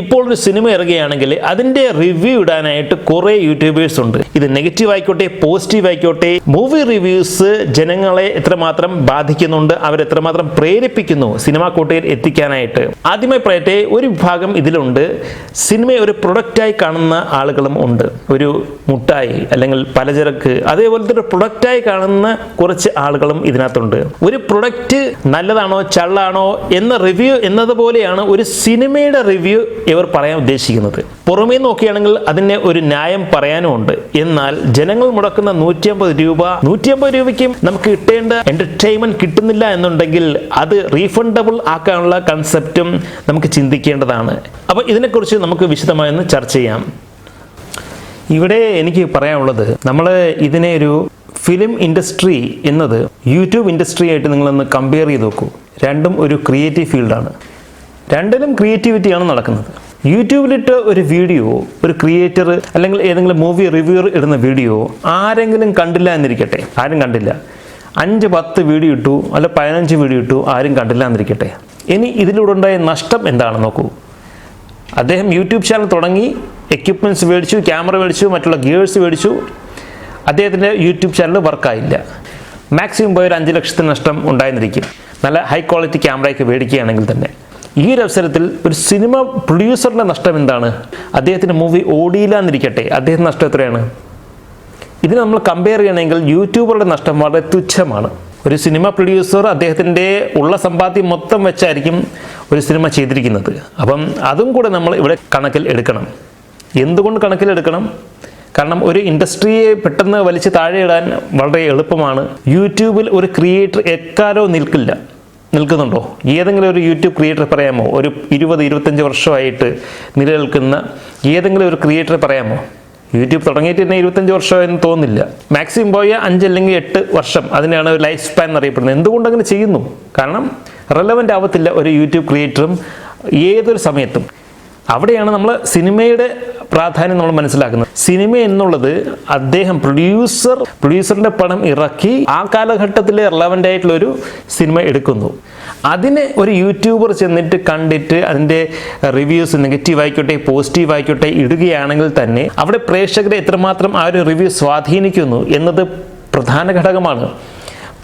ഇപ്പോൾ ഒരു സിനിമ ഇറങ്ങുകയാണെങ്കിൽ അതിന്റെ റിവ്യൂ ഇടാനായിട്ട് കുറേ യൂട്യൂബേഴ്സ് ഉണ്ട്. ഇത് നെഗറ്റീവ് ആയിക്കോട്ടെ പോസിറ്റീവ് ആയിക്കോട്ടെ മൂവി റിവ്യൂസ് ജനങ്ങളെ എത്രമാത്രം ബാധിക്കുന്നുണ്ട് അവരെത്രമാത്രം പ്രേരിപ്പിക്കുന്നു സിനിമാ കോട്ടയിൽ എത്തിക്കാനായിട്ട്. ആദ്യമായി പറയട്ടെ ഒരു വിഭാഗം ഇതിലുണ്ട്. സിനിമയെ ഒരു പ്രൊഡക്റ്റായി കാണുന്ന ആളുകളും ഉണ്ട്. ഒരു മുട്ടായി അല്ലെങ്കിൽ പലചരക്ക് അതേപോലത്തെ ഒരു പ്രൊഡക്റ്റായി കാണുന്ന കുറച്ച് ആളുകളും ഇതിനകത്തുണ്ട്. ഒരു പ്രൊഡക്റ്റ് നല്ലതാണോ ചള്ളാണോ എന്ന റിവ്യൂ എന്നതുപോലെയാണ് ഒരു സിനിമയുടെ റിവ്യൂ ഇവർ പറയാൻ ഉദ്ദേശിക്കുന്നത്. പുറമേ നോക്കുകയാണെങ്കിൽ അതിനെ ഒരു ന്യായം പറയാനുമുണ്ട്. എന്നാൽ ജനങ്ങൾ മുടക്കുന്ന നൂറ്റിയമ്പത് രൂപ നൂറ്റിയമ്പത് രൂപയ്ക്കും നമുക്ക് കിട്ടേണ്ട എന്റർടൈൻമെന്റ് കിട്ടുന്നില്ല എന്നുണ്ടെങ്കിൽ അത് റീഫണ്ടബിൾ ആക്കാനുള്ള കൺസെപ്റ്റും നമുക്ക് ചിന്തിക്കേണ്ടതാണ്. അപ്പോൾ ഇതിനെക്കുറിച്ച് നമുക്ക് വിശദമായി ഒന്ന് ചർച്ച ചെയ്യാം. ഇവിടെ എനിക്ക് പറയാനുള്ളത് നമ്മൾ ഇതിനെ ഒരു ഫിലിം ഇൻഡസ്ട്രി എന്നത് യൂട്യൂബ് ഇൻഡസ്ട്രി ആയിട്ട് നിങ്ങളൊന്ന് കമ്പയർ ചെയ്ത് നോക്കൂ. രണ്ടും ഒരു ക്രിയേറ്റീവ് ഫീൽഡാണ് രണ്ടിലും ക്രിയേറ്റിവിറ്റിയാണ് നടക്കുന്നത്. യൂട്യൂബിലിട്ട് ഒരു വീഡിയോ ഒരു ക്രിയേറ്റർ അല്ലെങ്കിൽ ഏതെങ്കിലും മൂവി റിവ്യൂർ ഇടുന്ന വീഡിയോ ആരെങ്കിലും കണ്ടില്ല എന്നിരിക്കട്ടെ. ആരും കണ്ടില്ല. അഞ്ച് പത്ത് വീഡിയോ ഇട്ടു അല്ല പതിനഞ്ച് വീഡിയോ ഇട്ടു ആരും കണ്ടില്ല എന്നിരിക്കട്ടെ. ഇനി ഇതിലൂടെ ഉണ്ടായ നഷ്ടം എന്താണ് നോക്കൂ. അദ്ദേഹം യൂട്യൂബ് ചാനൽ തുടങ്ങി എക്യുപ്മെന്റ്സ് മേടിച്ചു ക്യാമറ മേടിച്ചു മറ്റുള്ള ഗിയേഴ്സ് മേടിച്ചു. അദ്ദേഹത്തിന്റെ യൂട്യൂബ് ചാനൽ വർക്കായില്ല മാക്സിമം പോയ ഒരു അഞ്ച് ലക്ഷത്തിന് നഷ്ടം ഉണ്ടായിരുന്നിരിക്കും നല്ല ഹൈ ക്വാളിറ്റി ക്യാമറയൊക്കെ മേടിക്കുകയാണെങ്കിൽ തന്നെ. ഈ ഒരു അവസരത്തിൽ ഒരു സിനിമ പ്രൊഡ്യൂസറിന്റെ നഷ്ടം എന്താണ്? അദ്ദേഹത്തിന്റെ മൂവി ഓടിയില്ല എന്നിരിക്കട്ടെ. അദ്ദേഹത്തിന്റെ നഷ്ടം എത്രയാണ്? ഇതിന് നമ്മൾ കമ്പയർ ചെയ്യണമെങ്കിൽ യൂട്യൂബറുടെ നഷ്ടം വളരെ തുച്ഛമാണ്. ഒരു സിനിമ പ്രൊഡ്യൂസർ അദ്ദേഹത്തിന്റെ ഉള്ള സമ്പാദ്യം മൊത്തം വെച്ചായിരിക്കും ഒരു സിനിമ ചെയ്തിരിക്കുന്നത്. അപ്പം അതും കൂടെ നമ്മൾ ഇവിടെ കണക്കിൽ എടുക്കണം. എന്തുകൊണ്ട് കണക്കിലെടുക്കണം കാരണം ഒരു ഇൻഡസ്ട്രിയെ പെട്ടെന്ന് വലിച്ച് താഴെയിടാൻ വളരെ എളുപ്പമാണ്. യൂട്യൂബിൽ ഒരു ക്രിയേറ്റർ എക്കാരോ നിൽക്കില്ല. നിൽക്കുന്നുണ്ടോ? ഏതെങ്കിലും ഒരു യൂട്യൂബ് ക്രിയേറ്റർ പറയാമോ? ഒരു ഇരുപത് ഇരുപത്തഞ്ച് വർഷമായിട്ട് നിലനിൽക്കുന്ന ഏതെങ്കിലും ഒരു ക്രിയേറ്റർ പറയാമോ? യൂട്യൂബ് തുടങ്ങിയിട്ട് തന്നെ ഇരുപത്തഞ്ച് വർഷമായെന്ന് തോന്നുന്നില്ല. മാക്സിമം പോയ അഞ്ച് അല്ലെങ്കിൽ എട്ട് വർഷം അതിനാണ് ഒരു ലൈഫ് സ്പാൻ എന്നറിയപ്പെടുന്നത്. എന്തുകൊണ്ട് അങ്ങനെ ചെയ്യുന്നു? കാരണം റെലവന്റ് ആവത്തില്ല ഒരു യൂട്യൂബ് ക്രിയേറ്ററും ഏതൊരു സമയത്തും. അവിടെയാണ് നമ്മൾ സിനിമയുടെ പ്രാധാന്യം നമ്മൾ മനസ്സിലാക്കുന്നത്. സിനിമ എന്നുള്ളത് അദ്ദേഹം പ്രൊഡ്യൂസർ പ്രൊഡ്യൂസറിന്റെ പണം ഇറക്കി ആ കാലഘട്ടത്തിൽ റിലവന്റ് ആയിട്ടുള്ള ഒരു സിനിമ എടുക്കുന്നു. അതിനെ ഒരു യൂട്യൂബർ ചെന്നിട്ട് കണ്ടിട്ട് അതിന്റെ റിവ്യൂസ് നെഗറ്റീവ് ആയിക്കോട്ടെ പോസിറ്റീവ് ആയിക്കോട്ടെ ഇടുകയാണെങ്കിൽ തന്നെ അവിടെ പ്രേക്ഷകരെ എത്രമാത്രം ആ ഒരു റിവ്യൂ സ്വാധീനിക്കുന്നു എന്നത് പ്രധാന ഘടകമാണ്.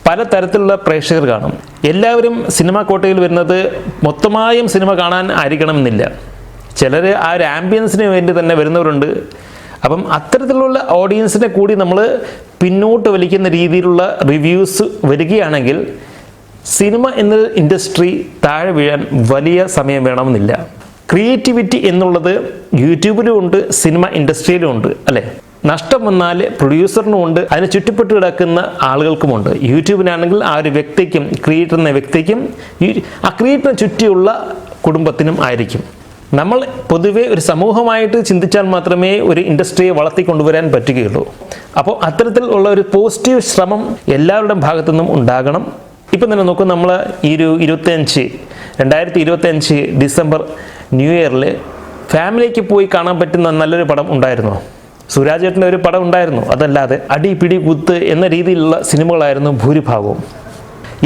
പല തരത്തിലുള്ള പ്രേക്ഷകർ കാണും. എല്ലാവരും സിനിമ കോട്ടയിൽ വരുന്നത് മൊത്തമായും സിനിമ കാണാൻ ആയിരിക്കണമെന്നില്ല. ചിലർ ആ ഒരു ആംബിയൻസിന് വേണ്ടി തന്നെ വരുന്നവരുണ്ട്. അപ്പം അത്തരത്തിലുള്ള ഓഡിയൻസിനെ കൂടി നമ്മൾ പിന്നോട്ട് വലിക്കുന്ന രീതിയിലുള്ള റിവ്യൂസ് വരികയാണെങ്കിൽ സിനിമ എന്ന ഇൻഡസ്ട്രി താഴെ വീഴാൻ വലിയ സമയം വേണമെന്നില്ല. ക്രിയേറ്റിവിറ്റി എന്നുള്ളത് യൂട്യൂബിലും ഉണ്ട് സിനിമ ഇൻഡസ്ട്രിയിലും ഉണ്ട് അല്ലേ? നഷ്ടം വന്നാൽ പ്രൊഡ്യൂസറിനും ഉണ്ട് അതിന് ചുറ്റപ്പെട്ട് കിടക്കുന്ന ആളുകൾക്കുമുണ്ട് യൂട്യൂബിനാണെങ്കിൽ ആ ഒരു വ്യക്തിക്കും ക്രിയേറ്റർ എന്ന വ്യക്തിക്കും ആ ക്രിയേറ്ററിന് ചുറ്റിയുള്ള കുടുംബത്തിനും ആയിരിക്കും. നമ്മൾ പൊതുവേ ഒരു സമൂഹമായിട്ട് ചിന്തിച്ചാൽ മാത്രമേ ഒരു ഇൻഡസ്ട്രിയെ വളർത്തിക്കൊണ്ടുവരാൻ പറ്റുകയുള്ളൂ. അപ്പോൾ അത്തരത്തിൽ ഉള്ള ഒരു പോസിറ്റീവ് ശ്രമം എല്ലാവരുടെയും ഭാഗത്തു നിന്നും ഉണ്ടാകണം. ഇപ്പം തന്നെ നോക്കൂ നമ്മൾ ഈ ഒരു ഇരുപത്തഞ്ച് രണ്ടായിരത്തി ഇരുപത്തഞ്ച് ഡിസംബർ ന്യൂ ഇയറിൽ ഫാമിലിക്ക് പോയി കാണാൻ പറ്റുന്ന നല്ലൊരു പടം സുരാജ് സുരാജേട്ടന്റെ ഒരു പടം ഉണ്ടായിരുന്നു. അതല്ലാതെ അടി പിടി കുത്ത് എന്ന രീതിയിലുള്ള സിനിമകളായിരുന്നു ഭൂരിഭാഗവും.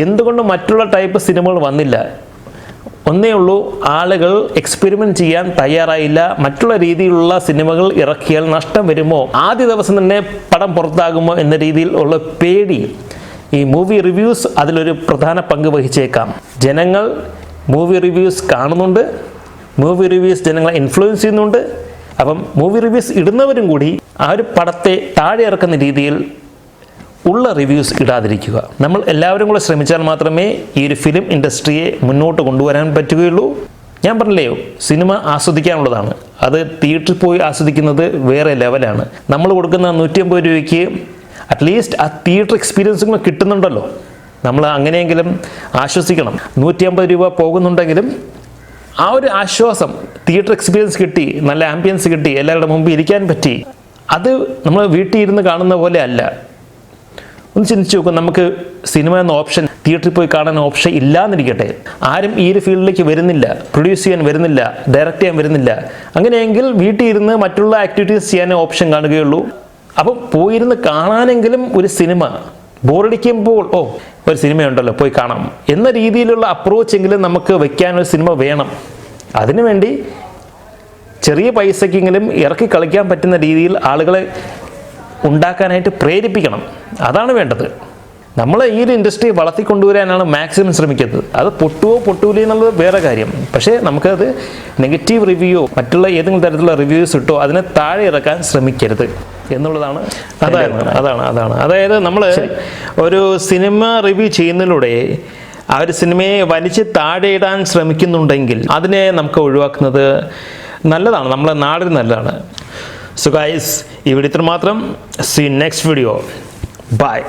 എന്തുകൊണ്ട് മറ്റുള്ള ടൈപ്പ് സിനിമകൾ വന്നില്ല. ഒന്നേ ഉള്ളൂ ആളുകൾ എക്സ്പെരിമെന്റ് ചെയ്യാൻ തയ്യാറായില്ല. മറ്റുള്ള രീതിയിലുള്ള സിനിമകൾ ഇറക്കിയാൽ നഷ്ടം വരുമോ? ആദ്യ ദിവസം തന്നെ പടം പുറത്താകുമോ എന്ന രീതിയിൽ ഉള്ള പേടി ഈ മൂവി റിവ്യൂസ് അതിലൊരു പ്രധാന പങ്ക് വഹിച്ചേക്കാം. ജനങ്ങൾ മൂവി റിവ്യൂസ് കാണുന്നുണ്ട്. മൂവി റിവ്യൂസ് ജനങ്ങളെ ഇൻഫ്ലുവൻസ് ചെയ്യുന്നുണ്ട്. അപ്പം മൂവി റിവ്യൂസ് ഇടുന്നവരും കൂടി ആ ഒരു പടത്തെ താഴെ ഇറക്കുന്ന രീതിയിൽ ഉള്ള റിവ്യൂസ് ഇടാതിരിക്കുക. നമ്മൾ എല്ലാവരും കൂടെ ശ്രമിച്ചാൽ മാത്രമേ ഈ ഒരു ഫിലിം ഇൻഡസ്ട്രിയെ മുന്നോട്ട് കൊണ്ടുവരാൻ പറ്റുകയുള്ളൂ. ഞാൻ പറഞ്ഞില്ലേ സിനിമ ആസ്വദിക്കാനുള്ളതാണ്. അത് തിയേറ്ററിൽ പോയി ആസ്വദിക്കുന്നത് വേറെ ലെവലാണ് നമ്മൾ കൊടുക്കുന്ന നൂറ്റിയമ്പത് രൂപയ്ക്ക് അറ്റ്ലീസ്റ്റ് ആ തിയേറ്റർ എക്സ്പീരിയൻസും കൂടെ കിട്ടുന്നുണ്ടല്ലോ. നമ്മൾ അങ്ങനെയെങ്കിലും ആശ്വസിക്കണം. നൂറ്റി അമ്പത് രൂപ പോകുന്നുണ്ടെങ്കിലും ആ ഒരു ആശ്വാസം തിയേറ്റർ എക്സ്പീരിയൻസ് കിട്ടി നല്ല ആംബിയൻസ് കിട്ടി എല്ലാവരുടെ മുമ്പിൽ ഇരിക്കാൻ പറ്റി. അത് നമ്മൾ വീട്ടിൽ ഇരുന്ന് കാണുന്ന പോലെ അല്ല. ഒന്ന് ചിന്തിച്ചു നോക്കും നമുക്ക് സിനിമ എന്ന ഓപ്ഷൻ തിയേറ്ററിൽ പോയി കാണാൻ ഓപ്ഷൻ ഇല്ലാന്നിരിക്കട്ടെ. ആരും ഈ ഒരു ഫീൽഡിലേക്ക് വരുന്നില്ല പ്രൊഡ്യൂസ് ചെയ്യാൻ വരുന്നില്ല ഡയറക്റ്റ് ചെയ്യാൻ വരുന്നില്ല. അങ്ങനെയെങ്കിൽ വീട്ടിൽ ഇരുന്ന് മറ്റുള്ള ആക്ടിവിറ്റീസ് ചെയ്യാൻ ഓപ്ഷൻ കാണുകയുള്ളൂ. അപ്പം പോയിരുന്ന് കാണാനെങ്കിലും ഒരു സിനിമ ബോറടിക്കുമ്പോൾ ഓ ഒരു സിനിമയുണ്ടല്ലോ പോയി കാണാം. എന്ന രീതിയിലുള്ള അപ്രോച്ച് എങ്കിലും നമുക്ക് വെക്കാനൊരു സിനിമ വേണം. അതിനുവേണ്ടി ചെറിയ പൈസക്കെങ്കിലും ഇറക്കി കളിക്കാൻ പറ്റുന്ന രീതിയിൽ ആളുകളെ ഉണ്ടാക്കാനായിട്ട് പ്രേരിപ്പിക്കണം. അതാണ് വേണ്ടത്. നമ്മൾ ഈ ഒരു ഇൻഡസ്ട്രി വളർത്തിക്കൊണ്ടുവരാനാണ് മാക്സിമം ശ്രമിക്കുന്നത്. അത് പൊട്ടുവോ പൊട്ടൂലേ എന്നുള്ളത് വേറെ കാര്യം. പക്ഷേ നമുക്കത് നെഗറ്റീവ് റിവ്യൂയോ മറ്റുള്ള ഏതെങ്കിലും തരത്തിലുള്ള റിവ്യൂസ് ഇട്ടോ അതിനെ താഴെ ഇറക്കാൻ ശ്രമിക്കരുത് എന്നുള്ളതാണ് അതാണ് അതാണ് അതാണ്. അതായത് നമ്മൾ ഒരു സിനിമ റിവ്യൂ ചെയ്യുന്നതിലൂടെ ആ ഒരു സിനിമയെ വലിച്ച് താഴെ ഇടാൻ ശ്രമിക്കുന്നുണ്ടെങ്കിൽ അതിനെ നമുക്ക് ഒഴിവാക്കുന്നത് നല്ലതാണ്. നമ്മളെ നാടിന് നല്ലതാണ്. సో గైస్ ఈ వీడియో మాత్రం సీ నెక్స్ట్ వీడియో బాయ్